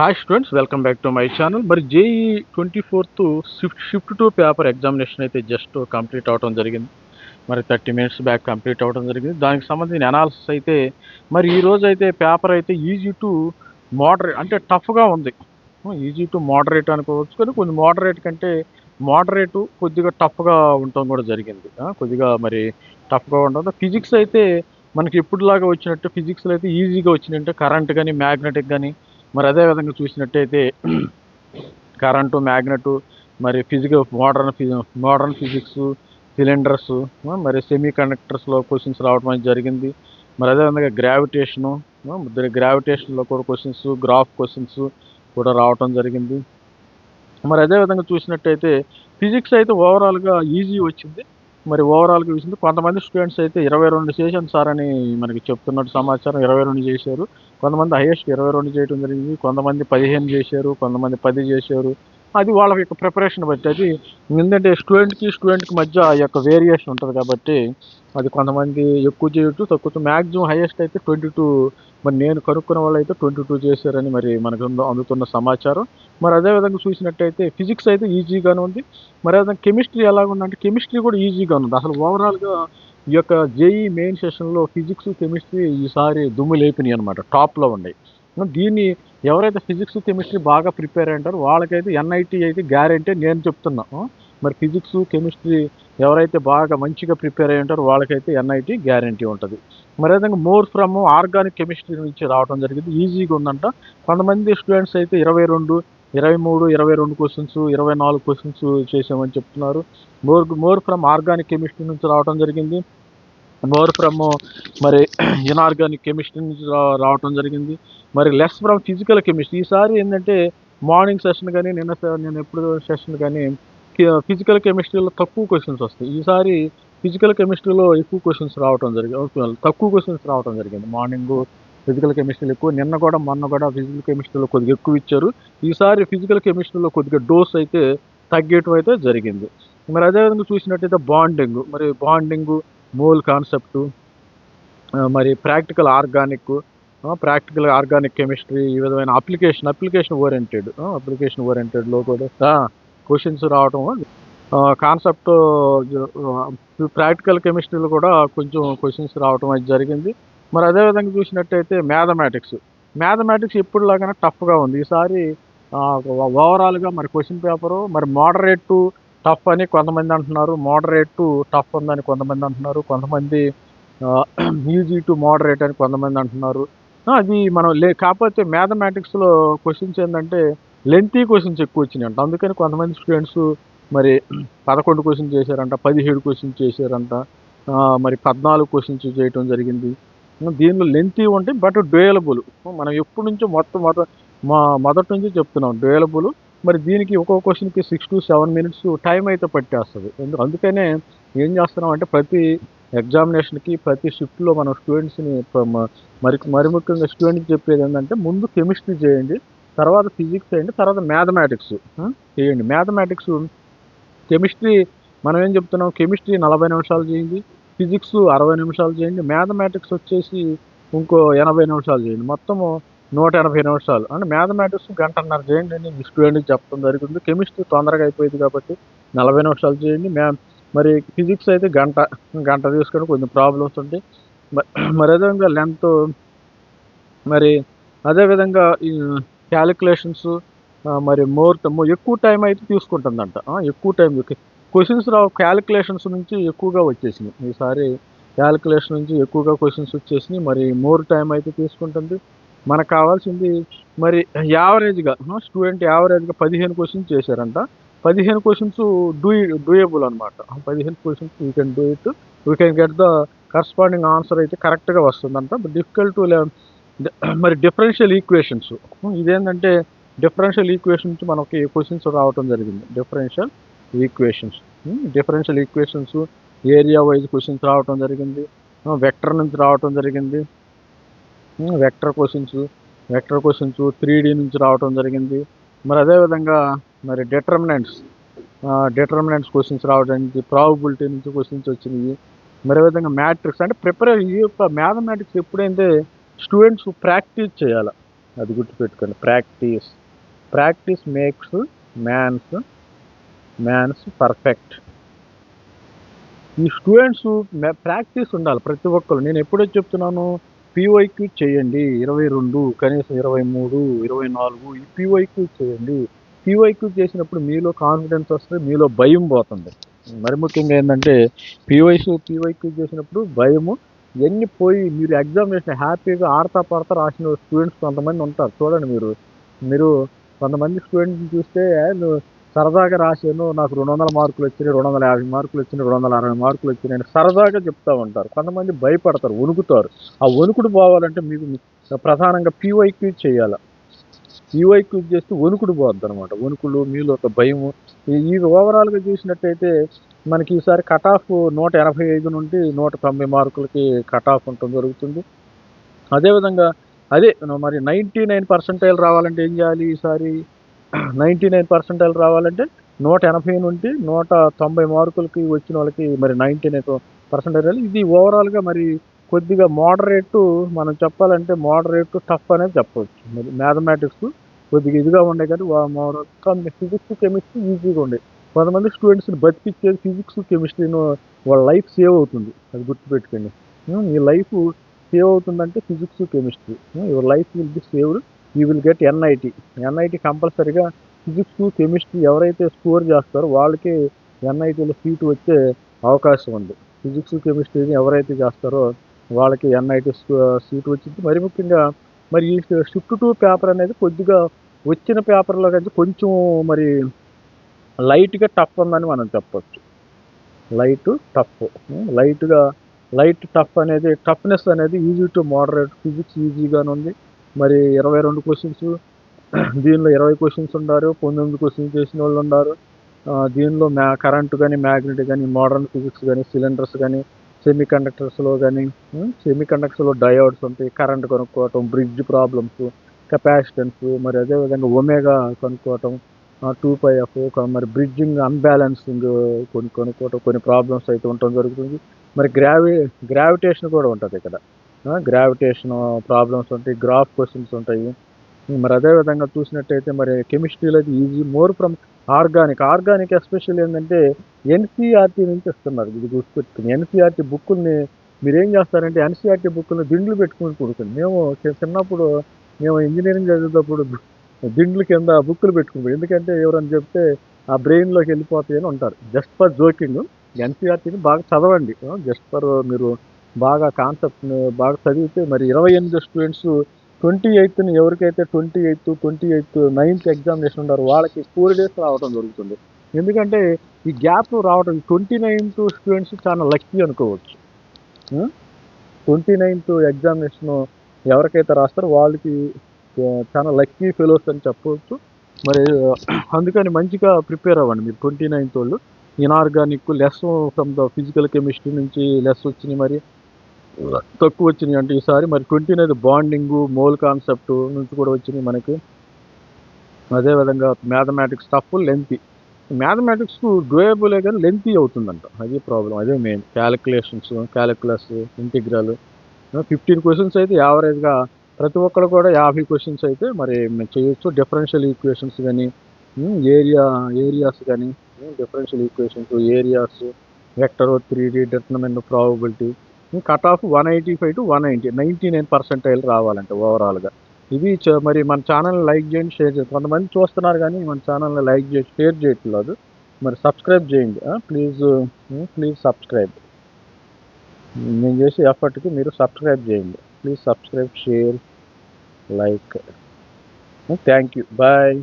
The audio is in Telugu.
Hi students welcome back to my channel మరి JEE twenty fourth shift shift two paper examination అయితే జస్ట్ కంప్లీట్ అవడం జరిగింది. మరి థర్టీ మినిట్స్ బ్యాక్ కంప్లీట్ అవడం జరిగింది. దానికి సంబంధించిన అనాలిసిస్ అయితే మరి ఈరోజు అయితే పేపర్ అయితే ఈజీ టు మోడరేట్ అంటే టఫ్గా ఉంది. ఈజీ టు మోడరేట్ అనుకోవచ్చు కానీ కొంచెం మోడరేట్ కంటే మోడరేట్ కొద్దిగా టఫ్గా ఉండటం కూడా జరిగింది. కొద్దిగా మరి టఫ్గా ఉండడం ఫిజిక్స్ అయితే మనకి ఎప్పుడులాగా వచ్చినట్టు ఫిజిక్స్లో అయితే ఈజీగా వచ్చినట్టు కరెంట్ కానీ మ్యాగ్నెటిక్ కానీ మరి అదే విధంగా చూసినట్టయితే కరెంటు మ్యాగ్నెట్ మరి physical modern modern physics cylinders మరి సెమీ కండక్టర్స్లో క్వశ్చన్స్ రావడం అనేది జరిగింది. మరి అదేవిధంగా గ్రావిటేషను గ్రావిటేషన్లో కూడా క్వశ్చన్స్ గ్రాఫ్ క్వశ్చన్స్ కూడా రావటం జరిగింది. మరి అదే విధంగా చూసినట్టయితే ఫిజిక్స్ అయితే ఓవరాల్గా ఈజీ వచ్చింది. మరి ఓవరాల్గా చూసింది కొంతమంది స్టూడెంట్స్ అయితే ఇరవై రెండు చేశాను సార్ అని మనకి చెప్తున్నట్టు సమాచారం ఇరవై రెండు చేశారు. కొంతమంది హైయెస్ట్ ఇరవై రెండు చేయడం జరిగింది. కొంతమంది పదిహేను చేశారు. కొంతమంది పది చేశారు. అది వాళ్ళ యొక్క ప్రిపరేషన్ బట్టి. అది ఎందుకంటే స్టూడెంట్కి స్టూడెంట్కి మధ్య ఆ యొక్క వేరియేషన్ ఉంటుంది కాబట్టి అది కొంతమంది ఎక్కువ చేయొచ్చు తక్కువ మ్యాక్సిమం హైయెస్ట్ అయితే ట్వంటీ టూ మరి నేను కనుక్కున్న వాళ్ళు అయితే ట్వంటీ టూ చేశారని మరి మనకు అందుతున్న సమాచారం. మరి అదే విధంగా చూసినట్టయితే ఫిజిక్స్ అయితే ఈజీగానే ఉంది. మరి అదేవిధంగా కెమిస్ట్రీ ఎలా ఉందంటే కెమిస్ట్రీ కూడా ఈజీగా ఉంది. అసలు ఓవరాల్గా ఈ యొక్క జేఈ మెయిన్ సెషన్లో ఫిజిక్స్ కెమిస్ట్రీ ఈసారి దుమ్ము లేపినాయి అనమాట టాప్లో ఉన్నాయి. దీన్ని ఎవరైతే ఫిజిక్స్ కెమిస్ట్రీ బాగా ప్రిపేర్ అంటారో వాళ్ళకైతే ఎన్ఐటి అయితే గ్యారంటీ నేను చెప్తున్నా. మరి ఫిజిక్స్ కెమిస్ట్రీ ఎవరైతే బాగా మంచిగా ప్రిపేర్ అయ్యి ఉంటారో వాళ్ళకైతే ఎన్ఐటి గ్యారంటీ ఉంటుంది. మరి విధంగా మోర్ ఫ్రమ్ ఆర్గానిక్ కెమిస్ట్రీ నుంచి రావడం జరిగింది. ఈజీగా ఉందంట. కొంతమంది స్టూడెంట్స్ అయితే ఇరవై రెండు ఇరవై మూడు ఇరవై రెండు క్వశ్చన్స్ ఇరవై నాలుగు క్వశ్చన్స్ చేసామని చెప్తున్నారు. More more from organic chemistry నుంచి రావడం జరిగింది. మోర్ ఫ్రమ్ మరి ఇనార్గానిక్ కెమిస్ట్రీ నుంచి రా- రావటం జరిగింది. మరి లెస్ ఫ్రమ్ ఫిజికల్ కెమిస్ట్రీ. ఈసారి ఏంటంటే మార్నింగ్ సెషన్ కానీ నిన్న నేను ఎప్పుడు సెషన్ కానీ ఫిజికల్ కెమిస్ట్రీలో తక్కువ క్వశ్చన్స్ వస్తాయి. ఈసారి ఫిజికల్ కెమిస్ట్రీలో ఎక్కువ క్వశ్చన్స్ రావటం జరిగింది తక్కువ క్వశ్చన్స్ రావటం జరిగింది. మార్నింగ్ ఫిజికల్ కెమిస్ట్రీలో ఎక్కువ నిన్న కూడా మొన్న కూడా ఫిజికల్ కెమిస్ట్రీలో కొద్దిగా ఎక్కువ ఇచ్చారు. ఈసారి ఫిజికల్ కెమిస్ట్రీలో కొద్దిగా డోస్ అయితే తగ్గేయటం అయితే జరిగింది. మరి అదేవిధంగా చూసినట్టయితే బాండింగ్. మరి బాండింగ్ మూల్ కాన్సెప్ట్ మరి practical organic practical organic chemistry ఈ విధమైన అప్లికేషన్ అప్లికేషన్ ఓరియంటెడ్ అప్లికేషన్ ఓరియంటెడ్లో కూడా క్వశ్చన్స్ రావటం కాన్సెప్ట్ ప్రాక్టికల్ కెమిస్ట్రీలో కూడా కొంచెం క్వశ్చన్స్ రావటం అది జరిగింది. మరి అదేవిధంగా చూసినట్టయితే మ్యాథమెటిక్స్ మ్యాథమెటిక్స్ ఎప్పుడులాగానే టఫ్గా ఉంది. ఈసారి ఓవరాల్గా మరి క్వశ్చన్ పేపరు మరి మోడరేట్ టు టఫ్ అని కొంతమంది అంటున్నారు. మోడరేట్ టు టఫ్ ఉందని కొంతమంది అంటున్నారు. కొంతమంది ఈజీ టు మోడరేట్ అని కొంతమంది అంటున్నారు. అది మనం లే కాకపోతే మ్యాథమెటిక్స్లో క్వశ్చన్స్ ఏంటంటే లెంతీ క్వశ్చన్స్ ఎక్కువ వచ్చినాయంట. అంట అందుకని కొంతమంది స్టూడెంట్స్ మరి పదకొండు క్వశ్చన్స్ చేశారంట పదిహేడు క్వశ్చన్స్ చేశారంట. మరి పద్నాలుగు క్వశ్చన్స్ చేయటం జరిగింది. దీనిలో లెంతీ ఉంటాయి బట్ డ్యూయలబుల్ మనం ఎప్పటి నుంచో మొత్తం మొదట మా మొదటి నుంచి చెప్తున్నాం డ్యూయలబుల్ మరి దీనికి ఒక్కొక్క క్వశ్చన్కి six to seven minutes time అయితే పట్టేస్తుంది. ఎందుకు అందుకనే ఏం చేస్తున్నాం అంటే ప్రతి ఎగ్జామినేషన్కి ప్రతి షిఫ్ట్లో మనం స్టూడెంట్స్ని మరి మరి ముఖ్యంగా స్టూడెంట్కి చెప్పేది ఏంటంటే ముందు కెమిస్ట్రీ చేయండి తర్వాత ఫిజిక్స్ చేయండి తర్వాత మ్యాథమెటిక్స్ చేయండి. మ్యాథమెటిక్స్ కెమిస్ట్రీ మనం ఏం చెప్తున్నాం? కెమిస్ట్రీ నలభై నిమిషాలు చేయండి ఫిజిక్స్ అరవై నిమిషాలు చేయండి మ్యాథమెటిక్స్ వచ్చేసి ఇంకో ఎనభై నిమిషాలు చేయండి. మొత్తము నూట ఎనభై నిమిషాలు. అంటే మ్యాథమెటిక్స్ గంటన్నర చేయండి అని మీ స్టూడెంట్కి చెప్పడం జరుగుతుంది. కెమిస్ట్రీ తొందరగా అయిపోయింది కాబట్టి నలభై నిమిషాలు చేయండి. మ్యా మరి ఫిజిక్స్ అయితే గంట గంట తీసుకొని కొంచెం ప్రాబ్లమ్స్ ఉంటాయి. మరి అదేవిధంగా లెంత్ మరి అదేవిధంగా ఈ క్యాలిక్యులేషన్స్ మరి మోర్ ఎక్కువ టైం అయితే తీసుకుంటుందంట. ఎక్కువ టైం క్వశ్చన్స్ రావు. క్యాలిక్యులేషన్స్ నుంచి ఎక్కువగా వచ్చేసినాయి. ఈసారి క్యాలిక్యులేషన్ నుంచి ఎక్కువగా క్వశ్చన్స్ వచ్చేసినాయి. మరి మోర్ టైం అయితే తీసుకుంటుంది. మనకు కావాల్సింది మరి యావరేజ్గా స్టూడెంట్ యావరేజ్గా పదిహేను క్వశ్చన్స్ చేశారంట. పదిహేను క్వశ్చన్స్ డూ డూయబుల్ అనమాట పదిహేను questions you can do it you can get the corresponding answer అయితే కరెక్ట్గా వస్తుందంట. డిఫికల్ట్ టు మరి డిఫరెన్షియల్ ఈక్వేషన్స్ ఇదేంటంటే డిఫరెన్షియల్ ఈక్వేషన్స్ మనకి క్వశ్చన్స్ రావటం జరిగింది. Differential equations differential equations area wise questions రావటం జరిగింది. వెక్టర్ నుంచి రావటం జరిగింది. Vector questions vector questions three నుంచి రావడం జరిగింది. మరి అదేవిధంగా మరి డిటర్మినెంట్స్ డిటర్మినెంట్స్ క్వశ్చన్స్ రావడానికి ప్రాబబిలిటీ నుంచి క్వశ్చన్స్ వచ్చినాయి. మరి విధంగా మ్యాట్రిక్స్ అంటే ప్రిపేర్ ఈ యొక్క మ్యాథమెటిక్స్ ఎప్పుడైతే స్టూడెంట్స్ ప్రాక్టీస్ చేయాలి? అది గుర్తుపెట్టుకోండి. Practice practice makes man's man's perfect ఈ స్టూడెంట్స్ ప్రాక్టీస్ ఉండాలి ప్రతి ఒక్కరు. నేను ఎప్పుడో చెప్తున్నాను పీవైక్యూ చేయండి. ఇరవై రెండు కనీసం ఇరవై మూడు ఇరవై నాలుగు ఈ పీవైక్యూ చేయండి. పీవైక్యూ చేసినప్పుడు మీలో కాన్ఫిడెన్స్ వస్తుంది మీలో భయం పోతుంది. మరి ముఖ్యంగా ఏంటంటే పీవైస్ పీవైక్యూ చేసినప్పుడు భయము ఎన్ని పోయి మీరు ఎగ్జామినేషన్ హ్యాపీగా ఆడతా పడతా రాసిన స్టూడెంట్స్ కొంతమంది ఉంటారు. చూడండి మీరు. మీరు కొంతమంది స్టూడెంట్ని చూస్తే సరదాగా రాశాను నాకు రెండు వందల మార్కులు వచ్చినాయి రెండు వందల యాభై మార్కులు వచ్చినాయి రెండు వందల అరవై మార్కులు వచ్చినాయి. సరదాగా చెప్తా ఉంటారు. కొంతమంది భయపడతారు వణుకుతారు. ఆ వణుకుడు పోవాలంటే మీకు ప్రధానంగా పీవైక్యూ చేయాలి. పీవైక్యూ చేస్తే వణుకుడు పోద్ది అనమాట వణుకులు మీలో ఒక భయము. ఈ- ఈ ఓవరాల్గా చూసినట్టయితే మనకి ఈసారి కట్ ఆఫ్ నూట ఎనభై ఐదు నుండి నూట తొంభై మార్కులకి కట్ ఆఫ్ ఉండటం జరుగుతుంది. అదేవిధంగా అదే మరి నైంటీ నైన్ పర్సెంటైల్ రావాలంటే ఏం చేయాలి ఈసారి? నైంటీ నైన్ పర్సెంటైల్ రావాలంటే నూట ఎనభై నుండి నూట తొంభై మార్కులకి వచ్చిన వాళ్ళకి మరి నైంటీ నైన్ పర్సెంటైల్ ఇది ఓవరాల్గా మరి కొద్దిగా మోడరేట్ మనం చెప్పాలంటే మోడరేట్ టఫ్ అనేది చెప్పవచ్చు. మరి మ్యాథమెటిక్స్ కొద్దిగా ఇదిగా ఉండే కానీ మోడల్ ఫిజిక్స్ కెమిస్ట్రీ ఈజీగా ఉండే. కొంతమంది స్టూడెంట్స్ని బతికిచ్చేది ఫిజిక్స్ కెమిస్ట్రీను వాళ్ళ లైఫ్ సేవ్ అవుతుంది. అది గుర్తుపెట్టుకోండి. ఈ లైఫ్ సేవ్ అవుతుందంటే physics chemistry. Your life will be saved you will get NIT NIT కంపల్సరీగా ఫిజిక్స్ కెమిస్ట్రీ ఎవరైతే స్కోర్ చేస్తారో వాళ్ళకి ఎన్ఐటీలో సీటు వచ్చే అవకాశం ఉంది. ఫిజిక్స్ కెమిస్ట్రీని ఎవరైతే చేస్తారో వాళ్ళకి ఎన్ఐటి సీటు వచ్చింది. మరి ముఖ్యంగా మరి ఈ షిఫ్ట్ టూ పేపర్ అనేది కొద్దిగా వచ్చిన పేపర్లో కంటే కొంచెం మరి లైట్గా టఫ్ ఉందని మనం చెప్పచ్చు. Light tough. లైట్గా లైట్ టఫ్ అనేది టఫ్నెస్ అనేది ఈజీ టు మోడరేట్ ఫిజిక్స్ ఈజీగానే ఉంది మరి ఇరవై రెండు క్వశ్చన్స్ దీనిలో ఇరవై క్వశ్చన్స్ ఉన్నారు పంతొమ్మిది క్వశ్చన్స్ చేసిన వాళ్ళు ఉన్నారు. దీనిలో మ్యా కరెంటు కానీ మ్యాగ్నెట్ కానీ మోడర్న్ ఫిజిక్స్ కానీ సిలిండర్స్ కానీ సెమీ కండక్టర్స్లో కానీ సెమీ కండక్టర్స్లో డయోడ్స్ ఉంటాయి కరెంట్ కనుక్కోవటం బ్రిడ్జ్ ప్రాబ్లమ్స్ కెపాసిటెన్స్ మరి అదేవిధంగా ఒమేగా కనుక్కోవటం టూ పై ఎఫ్ మరి బ్రిడ్జింగ్ అన్బ్యాలెన్సింగ్ కొన్ని కొనుక్కోవటం కొన్ని ప్రాబ్లమ్స్ అయితే ఉండటం జరుగుతుంది. మరి గ్రావి గ్రావిటేషన్ కూడా ఉంటుంది ఇక్కడ. గ్రావిటేషన్ ప్రాబ్లమ్స్ ఉంటాయి గ్రాఫ్ క్వశ్చన్స్ ఉంటాయి. మరి అదే విధంగా చూసినట్టయితే మరి కెమిస్ట్రీలో అయితే easy more from organic organic special ఏంటంటే ఎన్సీఆర్టీ నుంచి ఇస్తున్నారు ఇది గుర్తుపెట్టుకుని ఎన్సీఆర్టీ బుక్కుల్ని మీరు ఏం చేస్తారంటే ఎన్సీఆర్టీ బుక్కుల్ని దిండ్లు పెట్టుకుని కొడుతుంది మేము చిన్నప్పుడు మేము ఇంజనీరింగ్ చదివేటప్పుడు దిండ్లు కింద బుక్కులు పెట్టుకుంటాం ఎందుకంటే ఎవరని చెప్తే ఆ బ్రెయిన్లోకి వెళ్ళిపోతాయని ఉంటారు. జస్ట్ ఫర్ జోకింగ్ ఎన్సీఆర్టీని బాగా చదవండి. జస్ట్ ఫర్ మీరు బాగా కాన్సెప్ట్ని బాగా చదివితే మరి ఇరవై ఎనిమిది స్టూడెంట్స్ ట్వంటీ ఎయిత్ని ఎవరికైతే twenty eighth twenty eighth ninth examination ఉన్నారో వాళ్ళకి ఫోర్ డేస్ రావడం జరుగుతుంది. ఎందుకంటే ఈ గ్యాప్ రావడం ట్వంటీ నైన్త్ స్టూడెంట్స్ చాలా లక్కీ అనుకోవచ్చు. ట్వంటీ నైన్త్ ఎగ్జామినేషన్ ఎవరికైతే రాస్తారో వాళ్ళకి చాలా లక్కీ ఫెలోస్ అని చెప్పవచ్చు. మరి అందుకని మంచిగా ప్రిపేర్ అవ్వండి మీరు ట్వంటీ నైన్త్ వాళ్ళు. Inorganic less from the physical chemistry నుంచి లెస్ వచ్చినాయి మరి. తక్కువ వచ్చినాయి అంటే ఈసారి. మరి twenty nine bonding mole concept నుంచి కూడా వచ్చినాయి మనకి. అదేవిధంగా మ్యాథమెటిక్స్ టఫ్ లెంత్ మ్యాథమెటిక్స్ డ్యూయబులే కానీ లెంతీ అవుతుందంట. అది ప్రాబ్లం అదే main calculations calculus integral fifteen questions అయితే యావరేజ్గా ప్రతి ఒక్కరు కూడా యాభై క్వశ్చన్స్ అయితే మరి మేము చేయొచ్చు. డిఫరెన్షియల్ ఈక్వేషన్స్ కానీ ఏరియా ఏరియాస్ కానీ differential equations areas vector three D determinant probability cut off one eighty five to one ninety ninety nine percentile రావాలంటే ఓవరాల్గా ఇది మరి మన ఛానల్ని లైక్ చేయండి షేర్ చేయండి. కొంతమంది చూస్తున్నారు కానీ మన ఛానల్ని లైక్ చేసి షేర్ చేయట్లేదు. మరి సబ్స్క్రైబ్ చేయండి. ప్లీజ్ ప్లీజ్ సబ్స్క్రైబ్ నేను చేసే ఎఫర్ట్కి మీరు సబ్స్క్రైబ్ చేయండి. Please subscribe share like thank you bye